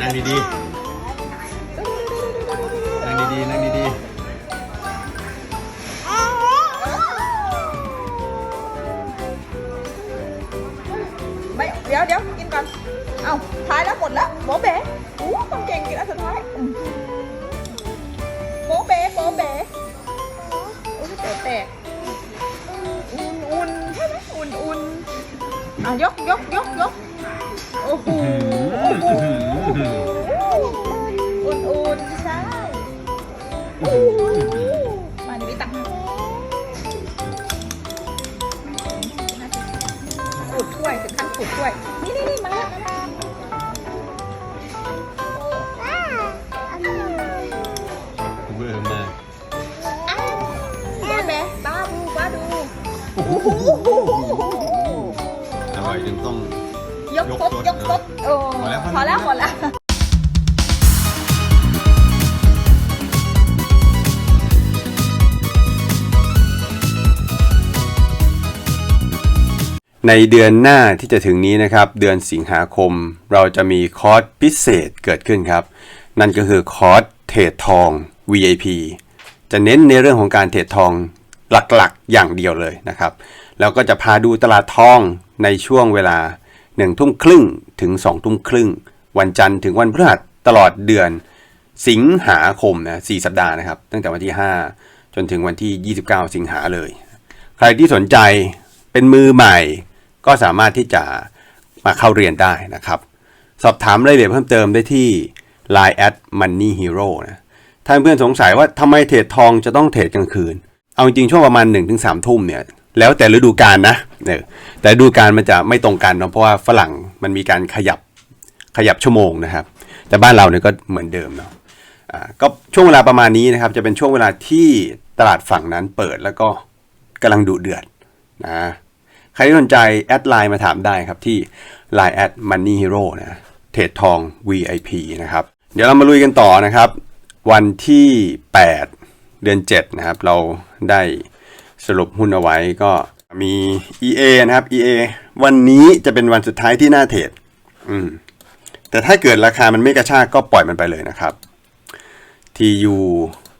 นั่งดีๆ อะยกยกยกยกโอ้โหโอ้โหอุ่นอุ่นใช่โอ้โหมาเดี๋ยวพี่ตักให้ขูดถ้วยถึงขั้นขูดถ้วย นี่นี่นี่มาแล้วมาแล้วๆเวอร์มากแม่แม่บ้าบูบ้าดูอร่ อยจนต้องยกซดยกซดโอ้พอแล้วพอแล้วหมดแล้วในเดือนหน้าที่จะถึงนี้นะครับ เดือนสิงหาคม เราจะมีคอร์สพิเศษเกิดขึ้นครับ นั่นก็คือคอร์สเทรดทอง VIP จะเน้นในเรื่องของการเทรดทองหลักๆ อย่างเดียวเลยนะครับ แล้วก็จะพาดูตลาดทองในช่วงเวลา1ทุ่มครึ่งถึง2ทุ่มครึ่ง วันจันทร์ถึงวันพฤหัสตลอดเดือน สิงหาคมนะ4สัปดาห์นะครับ ตั้งแต่วันที่ 5 จนถึงวันที่ 29 สิงหาเลย ใครที่สนใจเป็นมือใหม่ ก็สามารถที่จะมาเข้าเรียนได้นะครับ สอบถามรายละเอียดเพิ่มเติมได้ที่ Line at Money Hero นะถ้าเพื่อนสงสัยว่าทำไมเทรดทองจะต้องเทรดกลางคืน เอาจริงช่วงประมาณ 1-3 ทุ่มเนี่ย แล้วแต่ฤดูกาลนะเนี่ยแต่ฤดูกาลมันจะไม่ตรงกันเนาะเพราะว่าฝรั่งมันมีการขยับขยับชั่วโมงนะครับ แต่บ้านเราเนี่ยก็เหมือนเดิมเนาะก็ช่วงเวลาประมาณนี้นะครับ จะเป็นช่วงเวลาที่ตลาดฝั่งนั้นเปิดแล้วก็กำลังดุเดือดนะใครที่สนใจแอดไลน์มาถามได้ครับที่ Line แอด Money Hero นะเทรดทอง VIP นะครับ เดี๋ยวเรามาลุยกันต่อนะครับ วันที่ 8 เดือน 7 นะครับ เราได้ สรุปหุ้นเอาไว้ก็มี EA นะครับ EA วันนี้จะเป็นวันสุดท้ายที่น่าเทรดอืมแต่ถ้าเกิดราคามันไม่กระชากก็ปล่อยมันไปเลยนะครับ TU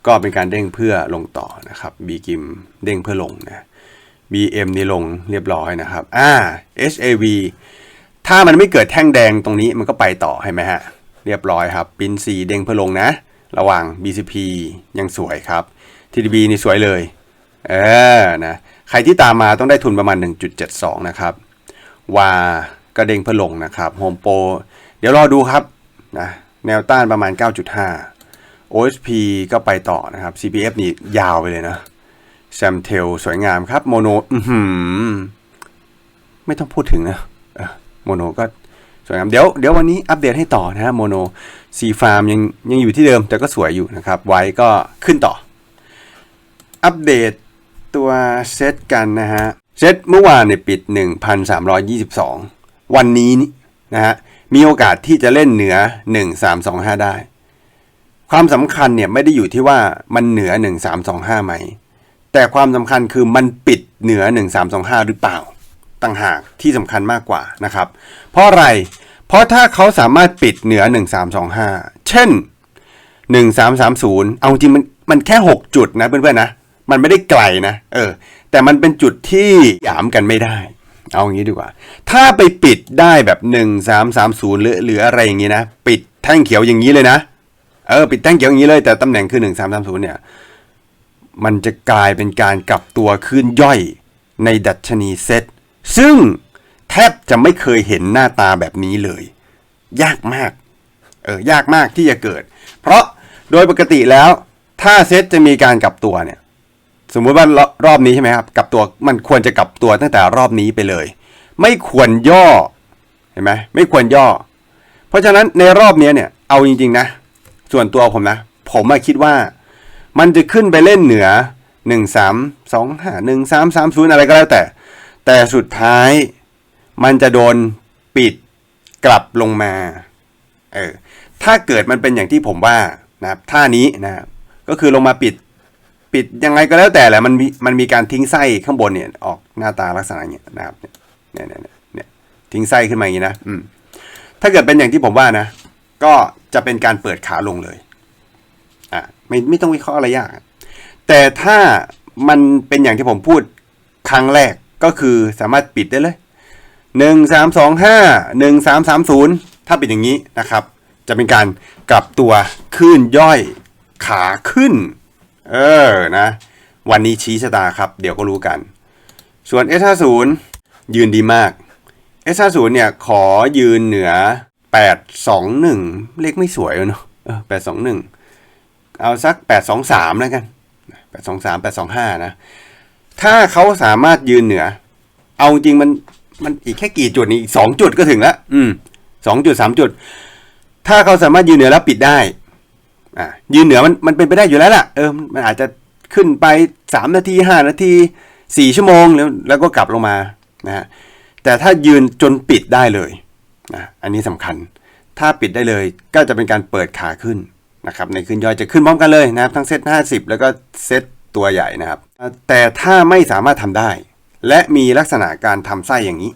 ก็เป็นการเด้งเพื่อลงต่อนะครับ B กิมเด้งเพื่อลงนะ BM นี่ลงเรียบร้อยนะครับอ่า HAV ถ้ามันไม่เกิดแท่งแดงตรงนี้มันก็ไปต่อใช่ไหมฮะ เรียบร้อยครับปินซีเด้งเพื่อลงนะ ระหว่าง BCP ยังสวยครับ TDB นี่สวยเลย เออนะใครที่ตามมาต้องได้ทุนประมาณ 1.72 นะครับวาก็เด้งเพื่อลงนะครับโฮมโปรเดี๋ยวรอดูครับนะแนวต้านประมาณ 9.5 OSP ก็ไปต่อนะครับ CPF นี่ยาวไปเลยนะแซมเทลสวยงามครับโมโนไม่ต้องพูดถึงนะโมโนก็สวยงามเดี๋ยวเดี๋ยววันนี้อัปเดตให้ต่อนะฮะโมโนซีฟาร์มยังยังอยู่ที่เดิมแต่ก็สวยอยู่นะครับ ไว้ก็ขึ้นต่อ อัปเดต ตัวเซตกันนะฮะ เซตเมื่อวานเนี่ยปิด 1,322 วันนี้นี่นะฮะ มีโอกาสที่จะเล่นเหนือ 1325 ได้ ความสำคัญเนี่ยไม่ได้อยู่ที่ว่ามันเหนือ 1325 ไหม แต่ความสำคัญคือมันปิดเหนือ 1325 หรือเปล่า ต่างหากที่สำคัญมากกว่านะครับ เพราะอะไร เพราะถ้าเขาสามารถปิดเหนือ 1325 เช่น 1330 เอาจริงมันมันแค่ 6 จุดนะเพื่อนๆนะ มันไม่ได้ไกลนะเออ แต่มันเป็นจุดที่หยามกันไม่ได้ เอาอย่างนี้ดีกว่า ถ้าไปปิดได้แบบ1330หรือหรืออะไรอย่างนี้นะปิดแท่งเขียวอย่างนี้เลยนะเออปิดแท่งเขียวอย่างนี้เลยแต่ตำแหน่งคือ1330เนี่ยมันจะกลายเป็นการกลับตัวขึ้นย่อยในดัชนีเซตซึ่งแทบจะไม่เคยเห็นหน้าตาแบบนี้เลย ยากมากเออยากมากที่จะเกิด เพราะโดยปกติแล้ว ถ้าเซตจะมีการกลับตัวเนี่ย สมมุติว่ารอบนี้ใช่ไหมครับกลับตัวมันควรจะกลับตัวตั้งแต่รอบนี้ไปเลย ไม่ควรย่อเห็นไหมไม่ควรย่อ เพราะฉะนั้นในรอบนี้เนี่ยเอาจริงๆนะ ส่วนตัวผมนะ ผมอะคิดว่า มันจะขึ้นไปเล่นเหนือ1 3 2 5 1 3 3 0อะไรก็แล้วแต่ แต่สุดท้ายมันจะโดนปิดกลับลงมาเออถ้าเกิดมันเป็นอย่างที่ผมว่านะครับท่านี้นะก็คือลงมาปิด ปิดยังไงก็แล้วแต่แหละมันมีมันมีการทิ้งไส้ข้างบนเนี่ยออกหน้าตาลักษณะอย่างเงี้ยนะครับเนี่ยเนี่ยเนี่ยเนี่ยทิ้งไส้ขึ้นมาอย่างงี้นะอืมถ้าเกิดเป็นอย่างที่ผมว่านะ ก็จะเป็นการเปิดขาลงเลยอะไม่ไม่ต้องวิเคราะห์อะไรยาก แต่ถ้ามันเป็นอย่างที่ผมพูดครั้งแรกก็คือสามารถปิดได้เลยหนึ่งสามสองห้าหนึ่งสามสามศูนย์ถ้าเป็นอย่างนี้นะครับ จะเป็นการกลับตัวขึ้นย่อยขาขึ้น เออนะ วันนี้ชี้ชะตาครับ เดี๋ยวก็รู้กัน ส่วน S50 ยืนดีมาก S50 เนี่ยขอยืนเหนือ 821 เลขไม่สวยเนอะเออ821เอาสัก823แล้วกัน823 825นะ ถ้าเขาสามารถยืนเหนือ เอาจริงมันมันอีกแค่กี่จุดนี่อีกสองจุดก็ถึงแล้ว อืมสองจุดสามจุด ถ้าเขาสามารถยืนเหนือแล้วปิดได้ อ่ายืนเหนือมันมันเป็นไปได้อยู่แล้วล่ะเออมันอาจจะขึ้นไปสามนาทีห้านาทีสี่ชั่วโมงแล้วแล้วก็กลับลงมานะฮะแต่ถ้ายืนจนปิดได้เลยนะอันนี้สำคัญ ถ้าปิดได้เลยก็จะเป็นการเปิดขาขึ้นนะครับในขึ้นย่อยจะขึ้นพร้อมกันเลยนะครับ ทั้งเซต50 แล้วก็เซตตัวใหญ่นะครับ แต่ถ้าไม่สามารถทำได้ และมีลักษณะการทำไส้อย่างนี้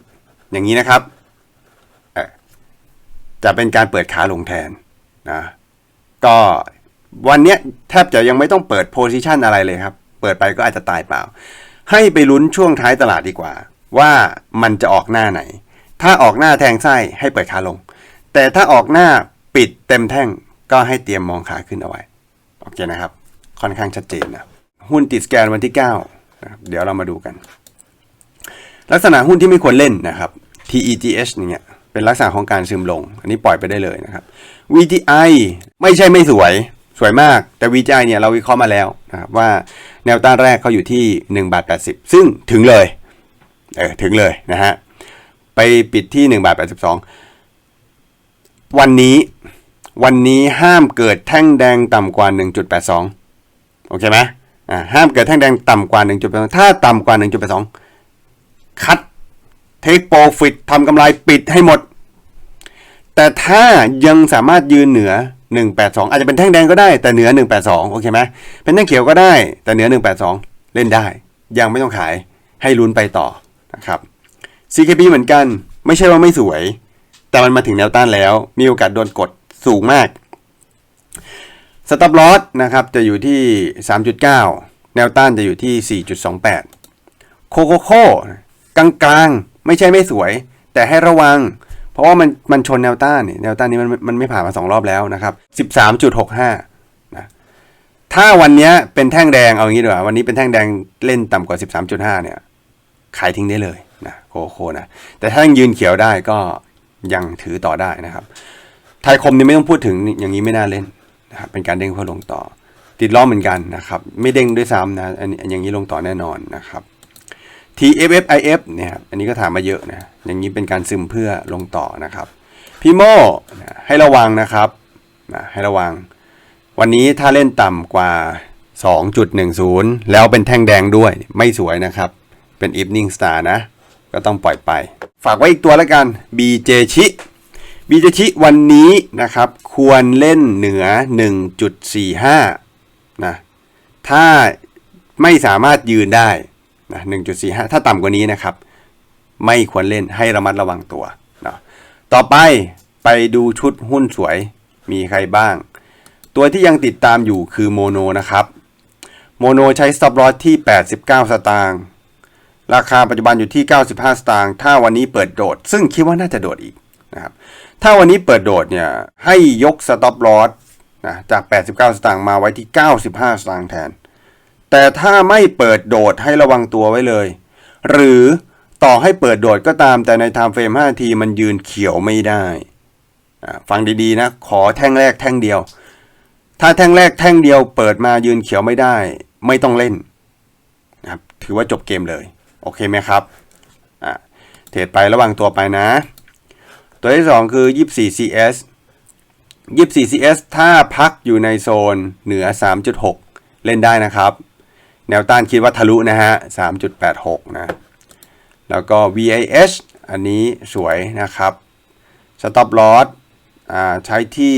อย่างนี้นะครับจะเป็นการเปิดขาลงแทนนะ ก็วันเนี้ยแทบจะยังไม่ต้องเปิดโพซิชันอะไรเลยครับ เปิดไปก็อาจจะตายเปล่า ให้ไปลุ้นช่วงท้ายตลาดดีกว่า ว่ามันจะออกหน้าไหน ถ้าออกหน้าแทงไส้ให้เปิดขาลง แต่ถ้าออกหน้าปิดเต็มแท่งก็ให้เตรียมมองขาขึ้นเอาไว้ โอเคนะครับ ค่อนข้างชัดเจนนะ หุ้นติดสแกนวันที่ 9 นะครับ เดี๋ยวเรามาดูกัน ลักษณะหุ้นที่ไม่ควรเล่นนะครับ TEGH เนี่ย เป็นลักษณะของการซึมลง อันนี้ปล่อยไปได้เลยนะครับ VTI ไม่ใช่ไม่สวยสวยมาก แต่ VTI เนี่ยเราวิเคราะห์มาแล้วนะครับว่าแนวต้านแรกเขาอยู่ที่1บาท80 ซึ่งถึงเลย เออถึงเลยนะฮะ ไปปิดที่1บาท82 วันนี้วันนี้ห้ามเกิดแท่งแดงต่ำกว่า 1.82 โอเคไหมอ่าห้ามเกิดแท่งแดงต่ำกว่า 1.82 ถ้าต่ำกว่า 1.82 คัดเทคโปรฟิตทำกำไรปิดให้หมด แต่ถ้ายังสามารถยืนเหนือ 182 อาจจะเป็นแท่งแดงก็ได้แต่เหนือ 182 โอเคไหมเป็นแท่งเขียวก็ได้แต่เหนือ 182 เล่นได้ ยังไม่ต้องขายให้ลุ้นไปต่อนะครับ CKB เหมือนกันไม่ใช่ว่าไม่สวย แต่มันมาถึงแนวต้านแล้ว มีโอกาสโดนกดสูงมากสต็อปลอสนะครับจะอยู่ที่ 3.9 แนวต้านจะอยู่ที่ 4.28 โคโคโค่กลางกลางๆไม่ใช่ไม่สวย แต่ให้ระวัง ราะว่ามันมันชนแนวต้านนี่แนวต้านนี้มันมันไม่ผ่านมาสองรอบแล้วนะครับ13.65นะถ้าวันนี้เป็นแท่งแดงเอาอย่างนี้ดีกว่าวันนี้เป็นแท่งแดงเล่นต่ำกว่า 13.5 เนี่ย ขายทิ้งได้เลยนะโคโคนะแต่ถ้ายังยืนเขียวได้ก็ยังถือต่อได้นะครับ ไทยคมนี่ไม่ต้องพูดถึงอย่างนี้ไม่น่าเล่นนะครับเป็นการเด้งเพื่อลงต่อ ติดล้อเหมือนกันนะครับ ไม่เด้งด้วยซ้ำนะอันนี้อย่างนี้ลงต่อแน่นอนนะครับ TFFIF เนี่ยครับอันนี้ก็ถามมาเยอะนะอย่างนี้เป็นการซึมเพื่อลงต่อนะครับพีโมนะให้ระวังนะครับนะให้ระวัง วันนี้ถ้าเล่นต่ำกว่า 2.10 แล้วเป็นแท่งแดงด้วยไม่สวยนะครับ เป็น Evening Star นะ ก็ต้องปล่อยไป ฝากไว้อีกตัวแล้วกัน BJ ชิ BJ ชิวันนี้นะครับควรเล่นเหนือ 1.45นะถ้าไม่สามารถยืนได้ นะ1.45 ถ้าต่ำกว่านี้นะครับ ไม่ควรเล่นให้ระมัดระวังตัวนะต่อไปไปดูชุดหุ้นสวยมีใครบ้าง ตัวที่ยังติดตามอยู่คือโมโนนะครับ โมโนใช้ stop loss ที่ 89 สตางค์ราคาปัจจุบันอยู่ที่ 95 สตางค์ถ้าวันนี้เปิดโดด ซึ่งคิดว่าน่าจะโดดอีกนะครับถ้าวันนี้เปิดโดดเนี่ยให้ยก stop loss นะจาก 89 สตางค์มาไว้ที่ 95 สตางค์แทน แต่ถ้าไม่เปิดโดดให้ระวังตัวไว้เลย หรือต่อให้เปิดโดดก็ตามแต่ใน time frame 5นาทีมันยืนเขียวไม่ได้ ฟังดีๆนะ ขอแท่งแรกแท่งเดียว ถ้าแท่งแรกแท่งเดียวเปิดมายืนเขียวไม่ได้ ไม่ต้องเล่นนะครับถือว่าจบเกมเลย โอเคไหมครับเทรดไประวังตัวไปนะ ตัวที่สองคือ 24CS 24CS ถ้าพักอยู่ในโซนเหนือ 3.6 เล่นได้นะครับ แนวต้านคิดว่าทะลุนะฮะ 3.86 นะ แล้วก็ VIH อันนี้สวยนะครับ stop loss อ่าใช้ที่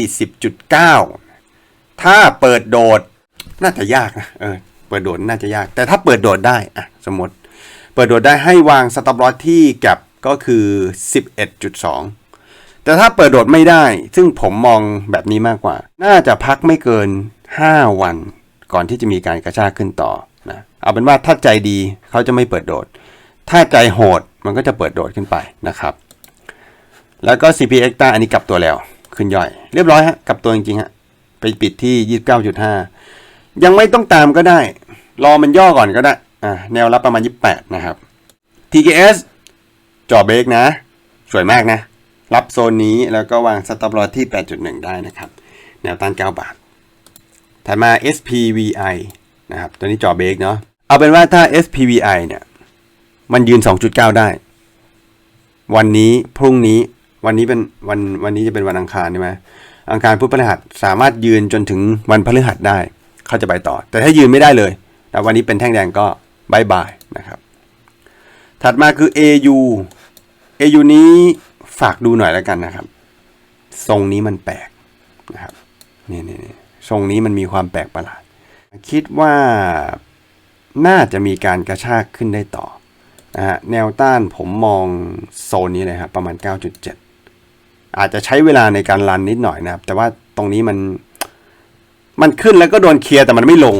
10.9 ถ้าเปิดโดดน่าจะยากนะ เออ เปิดโดดน่าจะยาก แต่ถ้าเปิดโดดได้อะสมมติ เปิดโดดได้ให้วาง stop loss ที่กับก็คือ 11.2 แต่ถ้าเปิดโดดไม่ได้ ซึ่งผมมองแบบนี้มากกว่า น่าจะพักไม่เกิน 5 วัน ก่อนที่จะมีการกระชากขึ้นต่อ เอาเป็นว่าถ้าใจดีเขาจะไม่เปิดโดด ถ้าใจโหดมันก็จะเปิดโดดขึ้นไปนะครับ แล้วก็ CPX ตาอันนี้กลับตัวแล้ว ขึ้นย่อย เรียบร้อยฮะกลับตัวจริงๆฮะไปปิดที่ 29.5 ยังไม่ต้องตามก็ได้ รอมันย่อก่อนก็ได้อ่าแนวรับประมาณ 28 นะครับ TKS จ่อเบรกนะ สวยมากนะ รับโซนนี้แล้วก็วางสต็อปลอที่ 8.1 ได้นะครับ แนวต้าน 9 บาท ถัดมา SPVI นะครับ ตัวนี้จ่อเบรกเนาะ เอาเป็นว่าถ้า SPVI เนี่ย มันยืน 2.9 ได้ วันนี้พรุ่งนี้ วันนี้เป็นวันวันนี้จะเป็นวันอังคารใช่ไหมอังคารพุธพฤหัสสามารถยืนจนถึงวันพฤหัสได้ เขาจะไปต่อ แต่ถ้ายืนไม่ได้เลยแต่วันนี้เป็นแท่งแดงก็บายบายนะครับ ถัดมาคือ AU AU นี้ฝากดูหน่อยแล้วกันนะครับ ทรงนี้มันแปลกนะครับนี่นี่นี่ทรงนี้มันมีความแปลกประหลาด คิดว่า น่าจะมีการกระชากขึ้นได้ต่อนะฮะแนวต้านผมมองโซนนี้เลยครับประมาณ 9.7 อาจจะใช้เวลาในการรันนิดหน่อยนะครับ แต่ว่าตรงนี้มัน มันขึ้นแล้วก็โดนเคลียร์แต่มันไม่ลง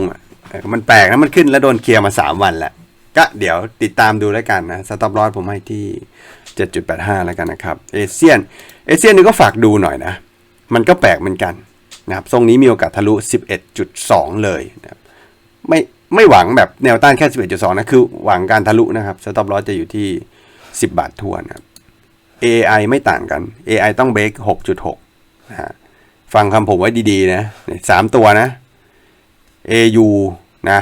มันแปลกนะมันขึ้นแล้วโดนเคลียร์มา 3 วันแล้วก็เดี๋ยวติดตามดูแล้วกันนะสต็อปลอสผมให้ที่ 7.85 แล้วกันนะครับเอเชียนเอเชียนนี่ก็ฝากดูหน่อยนะ มันก็แปลกเหมือนกันนะครับทรงนี้มีโอกาสทะลุ 11.2 เลยนะครับไม่ ไม่หวังแบบแนวต้านแค่ 11.2 นะ คือหวังการทะลุนะครับสต็อปลอสจะอยู่ที่ 10 บาททวนครับ AI ไม่ต่างกัน AI ต้องเบรก6.6นะฮะฟังคำผมไว้ดีๆนะสามตัวนะ AU นะ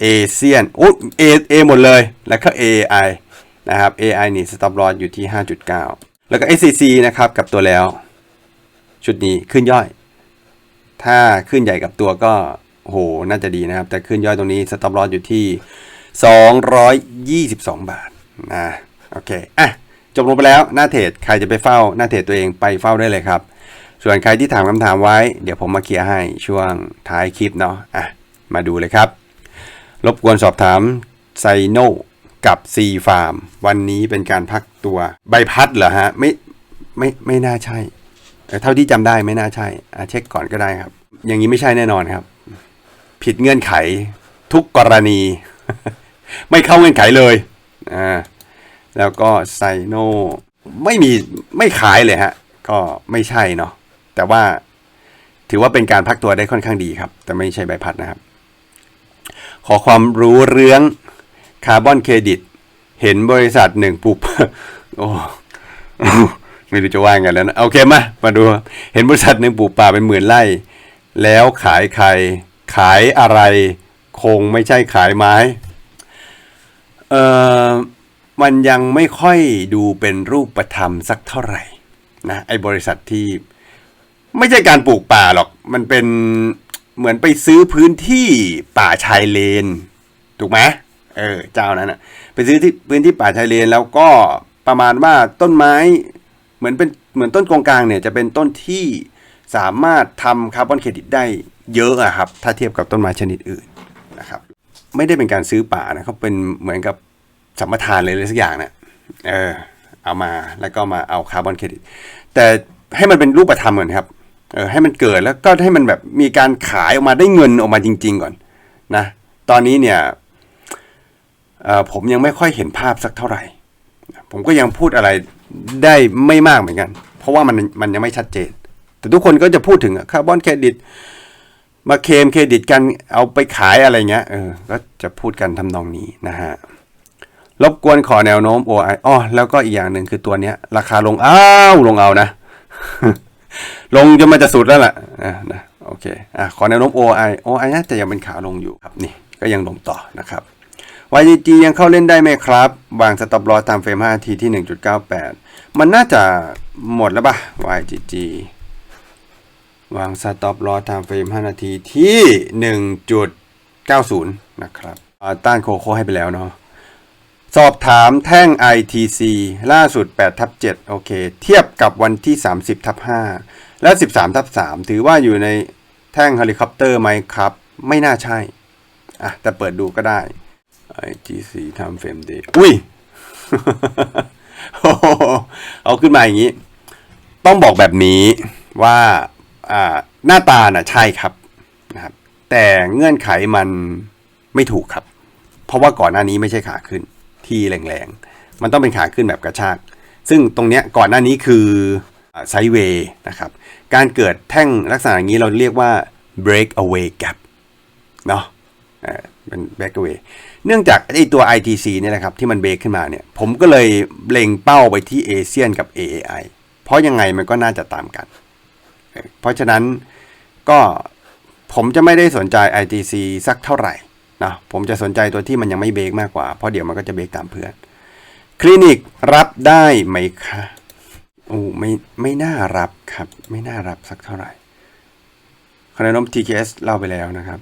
เอเซียนโอ้ A A หมดเลย แล้วก็ AI นะครับ AI นี่ stop loss อยู่ที่ 5.9 แล้วก็ SCC นะครับ กับตัวแล้ว ชุดนี้ขึ้นย่อย ถ้าขึ้นใหญ่กับตัวก็ โอ้โห น่าจะดีนะครับ แต่ขึ้นย่อยตรงนี้ stop loss อยู่ที่ 222 บาทนะโอเคอะจบลงไปแล้วหน้าเทรดใครจะไปเฝ้าหน้าเทรดตัวเองไปเฝ้าได้เลยครับ ส่วนใครที่ถามคำถามไว้ เดี๋ยวผมมาเคลียร์ให้ช่วงท้ายคลิปเนาะอะมาดูเลยครับ รบกวนสอบถามไซโนกับ C Farm วันนี้เป็นการพักตัวใบพัดเหรอฮะ ไม่ไม่ไม่น่าใช่เอ่เท่าที่จำได้ไม่น่าใช่อะเช็คก่อนก็ได้ครับ อย่างนี้ไม่ใช่แน่นอนครับ ผิดเงื่อนไขทุกกรณี ไม่เข้าเงื่อนไขเลยอ่าแล้วก็ไซโนไม่มีไม่ขายเลยฮะ ก็ไม่ใช่เนาะแต่ว่าถือว่าเป็นการพักตัวได้ค่อนข้างดีครับ แต่ไม่ใช่ใบพัดนะครับ ขอความรู้เรื่องคาร์บอนเครดิต เห็นบริษัทหนึ่งปลูกโอ้ไม่รู้จะว่าไงแล้วนะ โอเคมา มาดู เห็นบริษัทหนึ่งปลูกป่าเป็นหมื่นไร่ แล้วขายใคร ขายอะไรคงไม่ใช่ขายไม้ เอ่อ มันยังไม่ค่อยดูเป็นรูปธรรมสักเท่าไหร่นะไอ้บริษัทที่ไม่ใช่การปลูกป่าหรอก มันเป็นเหมือนไปซื้อพื้นที่ป่าชายเลน ถูกไหมเออ เจ้านั้นอะไปซื้อที่พื้นที่ป่าชายเลนแล้วก็ประมาณว่าต้นไม้ เหมือนเป็นเหมือนต้นกงกลางเนี่ยจะเป็นต้นที่ สามารถทำคาร์บอนเครดิตได้เยอะอะครับ ถ้าเทียบกับต้นไม้ชนิดอื่นนะครับ ไม่ได้เป็นการซื้อป่านะเขาเป็นเหมือนกับสัมปทานเลยเลยสักอย่างนะเออเอามาแล้วก็มาเอาคาร์บอนเครดิต แต่ให้มันเป็นรูปธรรมก่อนครับเออให้มันเกิดแล้วก็ให้มันแบบมีการขายออกมาได้เงินออกมาจริง ๆ ก่อนนะตอนนี้เนี่ยผมยังไม่ค่อยเห็นภาพสักเท่าไหร่ ผมก็ยังพูดอะไรได้ไม่มากเหมือนกัน เพราะว่ามันมันยังไม่ชัดเจน แต่ทุกคนก็จะพูดถึงคาร์บอนเครดิตมาเคมเครดิตกันเอาไปขายอะไรเงี้ยเออก็จะพูดกันทำนองนี้นะฮะรบกวนขอแนวโน้ม OI อ๋อแล้วก็อีกอย่างหนึ่งคือตัวเนี้ย ราคาลงอ้าวลงเอานะ ลงจนมันจะสุดแล้วล่ะอะนะโอเคอะขอแนวโน้ม OI OI น่าจะยังเป็นขาลงอยู่ครับนี่ก็ยังลงต่อนะครับ YGG ยังเข้าเล่นได้ไหมครับ วางสต็อปลอตามเฟรม5ทีที่ 1.98 มันน่าจะหมดแล้วป่ะ YGG วางสต็อปลอสตามเฟรม 5 นาทีที่ 1.90 นะครับต้านโคโค่ให้ไปแล้วเนาะสอบถามแท่ง ITC ล่าสุด8ทับ7โอเค เทียบกับวันที่ 30ทับ5และ 13ทับ3ถือว่าอยู่ในแท่งเฮลิคอปเตอร์ไหมครับ ไม่น่าใช่ อะ แต่เปิดดูก็ได้ ITC time frame day อุ้ยเอาขึ้นมาอย่างนี้ ต้องบอกแบบนี้ว่า หน้าตาน่ะใช่ครับนะครับแต่เงื่อนไขมันไม่ถูกครับ เพราะว่าก่อนหน้านี้ไม่ใช่ขาขึ้นที่แรงๆ มันต้องเป็นขาขึ้นแบบกระชาก ซึ่งตรงเนี้ยก่อนหน้านี้คือไซเวย์นะครับ การเกิดแท่งลักษณะอย่างนี้เราเรียกว่า break away gap เนาะเอ่อเป็น break away เนื่องจากไอตัว ITC เนี่ยนะครับที่มันเบรกขึ้นมาเนี่ย ผมก็เลยเล็งเป้าไปที่เอเชียนกับ AAI เพราะยังไงมันก็น่าจะตามกัน เพราะฉะนั้นก็ผมจะไม่ได้สนใจ ITC สักเท่าไหร่นะผมจะสนใจตัวที่มันยังไม่เบรกมากกว่า เพราะเดี๋ยวมันก็จะเบรกตามเพื่อน คลินิกรับได้ไหมคะโอ้ไม่ไม่น่ารับครับ ไม่น่ารับสักเท่าไหร่ขนม TKS เล่าไปแล้วนะครับ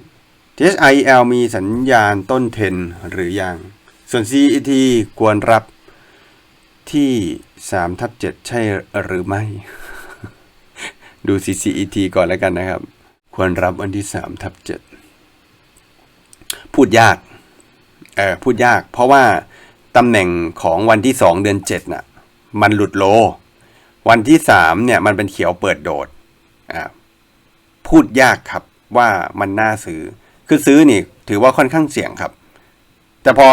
TSIL มีสัญญาณต้นเทนหรือยัง ส่วน CET ควรรับที่ 3 ทับ 7 ใช่หรือไม่ ดู CCET ก่อนแล้วกันนะครับ ควรรับวันที่3ทับ7พูดยาก เออพูดยาก เพราะว่าตำแหน่งของวันที่ 2 เดือน7น่ะ มันหลุดโล วันที่ 3 เนี่ย มันเป็นเขียวเปิดโดด อ่า พูดยากครับว่ามันน่าซื้อ คือซื้อนี่ ถือว่าค่อนข้างเสี่ยงครับ แต่พอ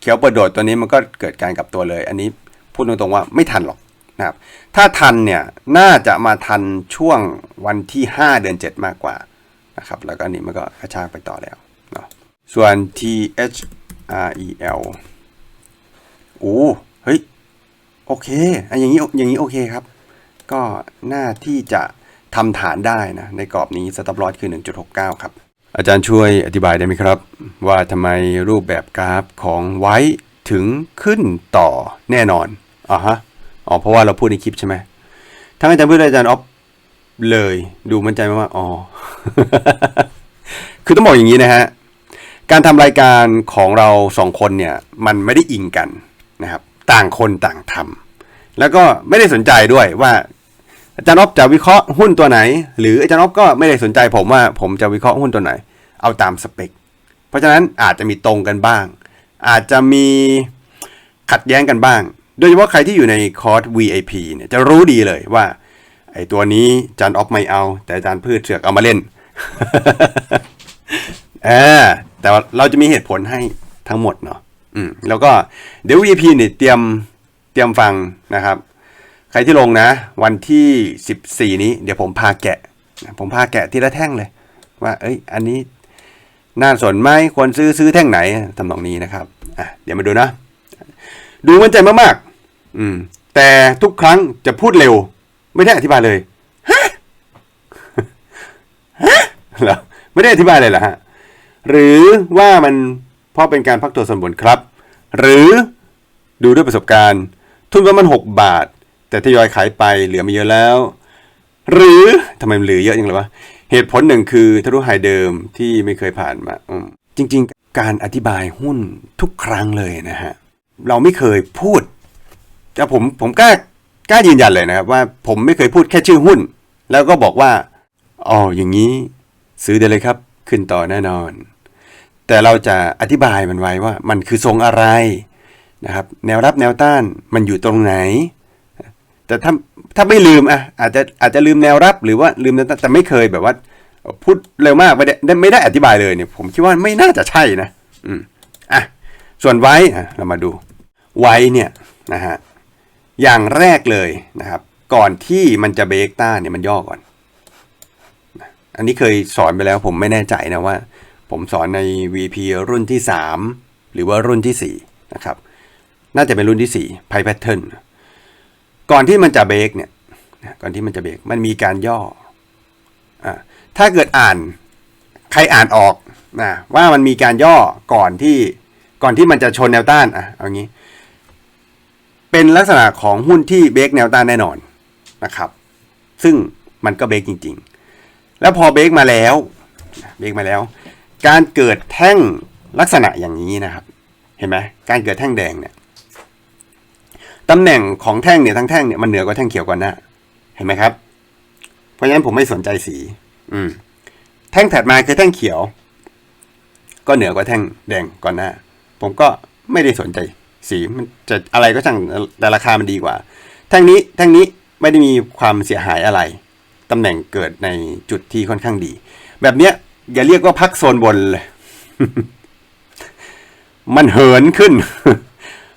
เขียวเปิดโดดตัวนี้มันก็เกิดการกลับตัวเลย อันนี้พูดตรงๆว่าไม่ทันหรอก นะครับถ้าทันเนี่ยน่าจะมาทันช่วงวันที่ 5 เดือน 7 มากกว่านะครับแล้วก็นนี้มันก็กระชากไปต่อแล้วเนาะส่วน T H R E L โอ้เฮ้ยโอเคอันอย่างนี้อย่างนี้โอเคครับ ก็น่าที่จะทำฐานได้นะในกรอบนี้สต็อปลอสคือ 1.69 ครับ อาจารย์ช่วยอธิบายได้ไหมครับ ว่าทำไมรูปแบบกราฟของไว้ถึงขึ้นต่อแน่นอนอ่าฮะ อ๋อเพราะว่าเราพูดในคลิปใช่ไหมทั้งอาจารย์พูดและอาจารย์ออฟเลย ดูมั่นใจมากว่าอ๋อคือต้องบอกอย่างนี้นะฮะการทำรายการของเราสองคนเนี่ยมันไม่ได้อิงกันนะครับ ต่างคนต่างทำแล้วก็ไม่ได้สนใจด้วยว่าอาจารย์อ๊อฟจะวิเคราะห์หุ้นตัวไหน หรืออาจารย์อ๊อฟก็ไม่ได้สนใจผมว่าผมจะวิเคราะห์หุ้นตัวไหน เอาตามสเปค เพราะฉะนั้นอาจจะมีตรงกันบ้าง อาจจะมีขัดแย้งกันบ้าง โดยเฉพาะใครที่อยู่ในคอร์ส VIP เนี่ยจะรู้ดีเลยว่า ไอ้ตัวนี้จารย์อ๊อฟไม่เอา แต่อาจารย์พืชเสือกเอามาเล่นเออแต่ว่าเราจะมีเหตุผลให้ทั้งหมดเนาะอืมแล้วก็เดี๋ยว VIP เนี่ยเตรียมเตรียมฟังนะครับ ใครที่ลงนะ วันที่ 14 นี้ เดี๋ยวผมพาแกะ ผมพาแกะทีละแท่งเลย ว่า เอ้ย อันนี้น่าสนไหมควรซื้อซื้อแท่งไหนทำนองนี้นะครับอะเดี๋ยวมาดูนะ ดูมั่นใจมากๆ อืม แต่ทุกครั้งจะพูดเร็ว ไม่ได้อธิบายเลยฮะฮะเหรอไม่ได้อธิบายเลยเหรอฮะหรือว่ามันเพราะเป็นการพักตัวส่วนบนครับ หรือดูด้วยประสบการณ์ ทุนประมาณ6บาท แต่ทยอยขายไปเหลือไม่เยอะแล้ว หรือทำไมมันเหลือเยอะจังเลยวะเหตุผลหนึ่งคือทะลุไฮเดิมที่ไม่เคยผ่านมาจริง ๆ การอธิบายหุ้นทุกครั้งเลยนะฮะ เราไม่เคยพูด แต่ผมผมกล้ากล้ายืนยันเลยนะครับ ว่าผมไม่เคยพูดแค่ชื่อหุ้น แล้วก็บอกว่าอ๋ออย่างนี้ ซื้อได้เลยครับ ขึ้นต่อแน่นอน แต่เราจะอธิบายมันไว้ว่า มันคือทรงอะไรนะครับ แนวรับแนวต้านมันอยู่ตรงไหน แต่ถ้าถ้าไม่ลืมอะอาจจะอาจจะลืมแนวรับหรือว่าลืมแนวต้านแต่ไม่เคยแบบว่า พูดเร็วมากไม่ได้ไม่ได้อธิบายเลยเนี่ย ผมคิดว่าไม่น่าจะใช่นะ อืมอะส่วนไว้อะเรามาดูไว้เนี่ยนะฮะ อย่างแรกเลยนะครับ ก่อนที่มันจะเบรกต้าเนี่ยมันย่อก่อน อันนี้เคยสอนไปแล้วผมไม่แน่ใจนะว่า ผมสอนใน VP รุ่นที่ 3 หรือว่ารุ่นที่ 4 นะครับ น่าจะเป็นรุ่นที่4 Pi Pattern ก่อนที่มันจะเบรกเนี่ยก่อนที่มันจะเบรกมันมีการย่ออ่ถ้าเกิดอ่านใครอ่านออกนะว่ามันมีการย่อก่อนที่ก่อนที่มันจะชนแนวต้านอะเอางี้ เป็นลักษณะของหุ้นที่เบรกแนวต้านแน่นอนนะครับ ซึ่งมันก็เบรกจริง ๆ แล้วพอเบรกมาแล้วเบรกมาแล้ว การเกิดแท่งลักษณะอย่างนี้นะครับ เห็นไหมการเกิดแท่งแดงเนี่ยตำแหน่งของแท่งเนี่ยทั้งแท่งเนี่ยมันเหนือกว่าแท่งเขียวก่อนหน้าเห็นไหมครับ เพราะฉะนั้นผมไม่สนใจสี อืม แท่งถัดมาคือแท่งเขียว ก็เหนือกว่าแท่งแดงก่อนหน้า ผมก็ไม่ได้สนใจ สีมันจะอะไรก็ช่างแต่ราคามันดีกว่า แท่งนี้แท่งนี้ไม่ได้มีความเสียหายอะไร ตำแหน่งเกิดในจุดที่ค่อนข้างดี แบบเนี้ยอย่าเรียกว่าพักโซนบนเลย มันเหินขึ้น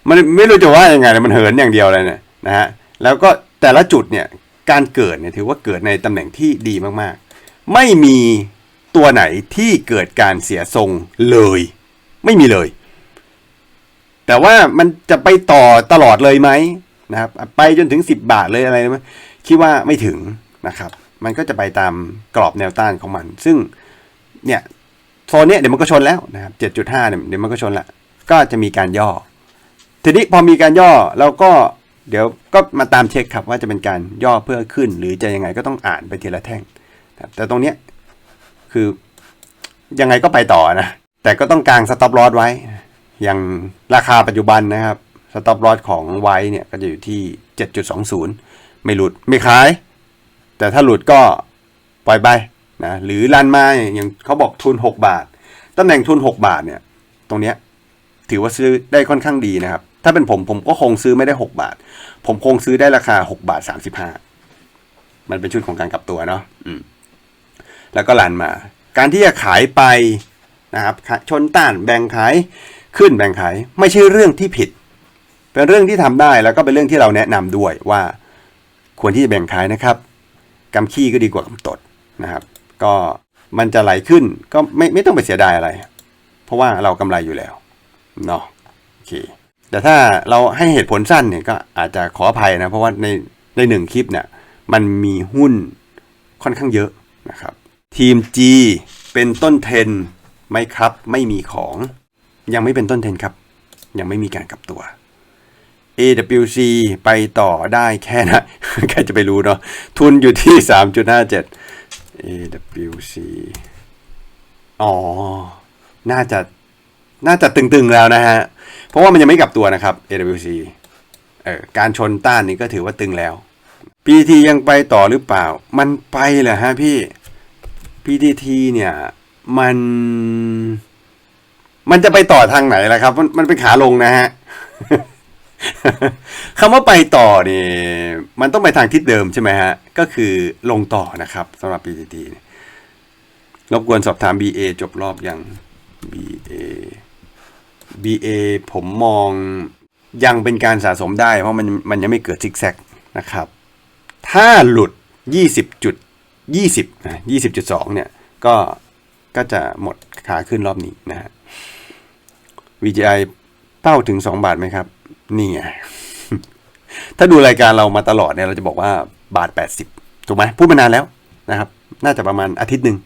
มันไม่รู้จะว่ายังไงเลยมันเหินอย่างเดียวเลยเนี่ยนะฮะ แล้วก็แต่ละจุดเนี่ย การเกิดเนี่ยถือว่าเกิดในตำแหน่งที่ดีมากๆ ไม่มีตัวไหนที่เกิดการเสียทรงเลย ไม่มีเลย แต่ว่ามันจะไปต่อตลอดเลยไหมนะครับ ไปจนถึง 10 บาทเลยอะไรไหมคิดว่าไม่ถึงนะครับ มันก็จะไปตามกรอบแนวต้านของมัน ซึ่งเนี่ยโซนเนี้ยเดี๋ยวมันก็ชนแล้วนะครับ7.5เนี่ยเดี๋ยวมันก็ชนละก็จะมีการย่อ ทีนี้พอมีการย่อเราก็เดี๋ยวก็มาตามเช็คครับว่าจะเป็นการย่อเพื่อขึ้น หรือจะยังไงก็ต้องอ่านไปทีละแท่งนะแต่ตรงเนี้ยคือยังไงก็ไปต่อนะ แต่ก็ต้องกางสต็อปลอสไว้ อย่างราคาปัจจุบันนะครับสต็อปลอสของไว้เนี่ยก็จะอยู่ที่ 7.20 ไม่หลุดไม่ขาย แต่ถ้าหลุดก็ปล่อยไปนะหรือลันมาอย่างเขาบอกทุน 6 บาทตำแหน่งทุน 6 บาทเนี่ยตรงเนี้ยถือว่าซื้อได้ค่อนข้างดีนะครับ ถ้าเป็นผมผมก็คงซื้อไม่ได้ 6 บาท ผมคงซื้อได้ราคา 6 บาท 35 มันเป็นชุดของการกลับตัวเนาะอืมแล้วก็ลันมา การที่จะขายไปนะครับชนต้านแบ่งขาย ขึ้นแบ่งขายไม่ใช่เรื่องที่ผิด เป็นเรื่องที่ทำได้แล้วก็เป็นเรื่องที่เราแนะนำด้วยว่า ควรที่จะแบ่งขายนะครับกำขี้ก็ดีกว่ากำตดนะครับ ก็มันจะไหลขึ้นก็ไม่ไม่ต้องไปเสียดายอะไร เพราะว่าเรากำไรอยู่แล้วเนาะโอเคแต่ถ้าเราให้เหตุผลสั้นเนี่ยก็อาจจะขออภัยนะ เพราะว่าในในหนึ่งคลิปเนี่ยมันมีหุ้นค่อนข้างเยอะนะครับ ทีม G เป็นต้นเทนไหมครับ ไม่มีของ ยังไม่เป็นต้นเทนครับ ยังไม่มีการกลับตัว AWC ไปต่อได้แค่นะใครจะไปรู้เนาะทุนอยู่ที่ 3.57 AWC อ๋อ น่าจะ น่าจะตึงๆแล้วนะฮะ เพราะว่ามันยังไม่กลับตัวนะครับ AWC เออการชนต้านนี้ก็ถือว่าตึงแล้ว PT ยังไปต่อหรือเปล่า มันไปเหรอฮะพี่ PTT เนี่ย มัน มันจะไปต่อทางไหนล่ะครับ มันมันเป็นขาลงนะฮะคำว่าไปต่อนี่มันต้องไปทางทิศเดิมใช่ไหมฮะ ก็คือลงต่อนะครับสำหรับ PTT เนี่ยรบกวนสอบถาม BA จบรอบยัง BA BA ผมมองยังเป็นการสะสมได้ เพราะมันมันยังไม่เกิดซิกแซกนะครับ ถ้าหลุด 20จุด20นะ20.2 เนี่ย ก็ก็จะหมดขาขึ้นรอบนี้นะฮะ VGI เป้าถึง 2 บาทไหมครับ นี่ไง ถ้าดูรายการเรามาตลอดเนี่ยเราจะบอกว่าบาท 80 ถูกไหมพูดมานานแล้วนะครับ น่าจะประมาณอาทิตย์หนึ่ง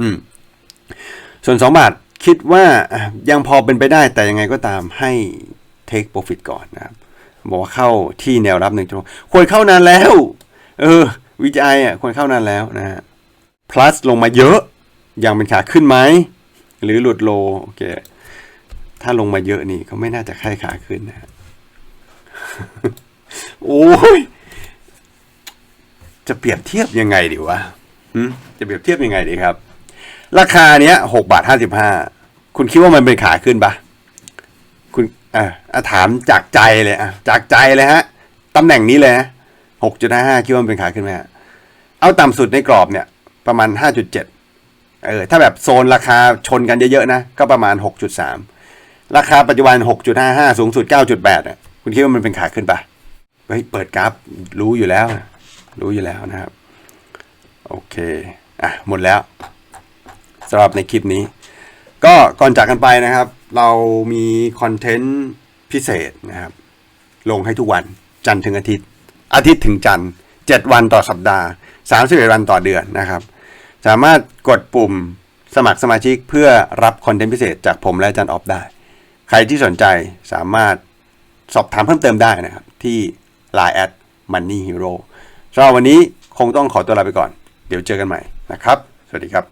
อืม ส่วน 2 บาทคิดว่ายังพอเป็นไปได้แต่ยังไงก็ตามให้ take profit ก่อนนะครับ บอกว่าเข้าที่แนวรับหนึ่งชั่วโมงควรเข้านานแล้ว เออ VGI อะควรเข้านานแล้วนะฮะ plus ลงมาเยอะ ยังเป็นขาขึ้นไหมหรือหลุดโลโอเค ถ้าลงมาเยอะนี่เขาไม่น่าจะค่ายขาขึ้นนะ โอ้ย จะเปรียบเทียบยังไงดีวะจะเปรียบเทียบยังไงดีครับ ราคาเนี้ยหกบาทห้าสิบห้า คุณคิดว่ามันเป็นขาขึ้นปะคุณอะถามจากใจเลยอะ จากใจเลยฮะ ตำแหน่งนี้เลยหกจุดห้าห้าคิดว่ามันเป็นขาขึ้นไหมฮะ เอาต่ำสุดในกรอบเนี่ย ประมาณห้าจุดเจ็ดเออ ถ้าแบบโซนราคาชนกันเยอะๆนะ ก็ประมาณหกจุดสาม ราคาปัจจุบัน 6.55 สูงสุด 9.8อะคุณคิดว่ามันเป็นขาขึ้นปะเฮ้ยเปิดกราฟรู้อยู่แล้ว รู้อยู่แล้วนะครับ โอเค อะ หมดแล้วสำหรับในคลิปนี้ ก็ก่อนจากกันไปนะครับ เรามีคอนเทนต์พิเศษนะครับ ลงให้ทุกวันจันทร์ถึงอาทิตย์ อาทิตย์ถึงจันทร์7วันต่อสัปดาห์31วันต่อเดือนนะครับ สามารถกดปุ่มสมัครสมาชิกเพื่อรับคอนเทนต์พิเศษจากผมและอาจันออฟได้ ใครที่สนใจสามารถสอบถามเพิ่มเติมได้นะครับ ที่ Line แอด Money Hero สำหรับวันนี้คงต้องขอตัวลาไปก่อน เดี๋ยวเจอกันใหม่นะครับ สวัสดีครับ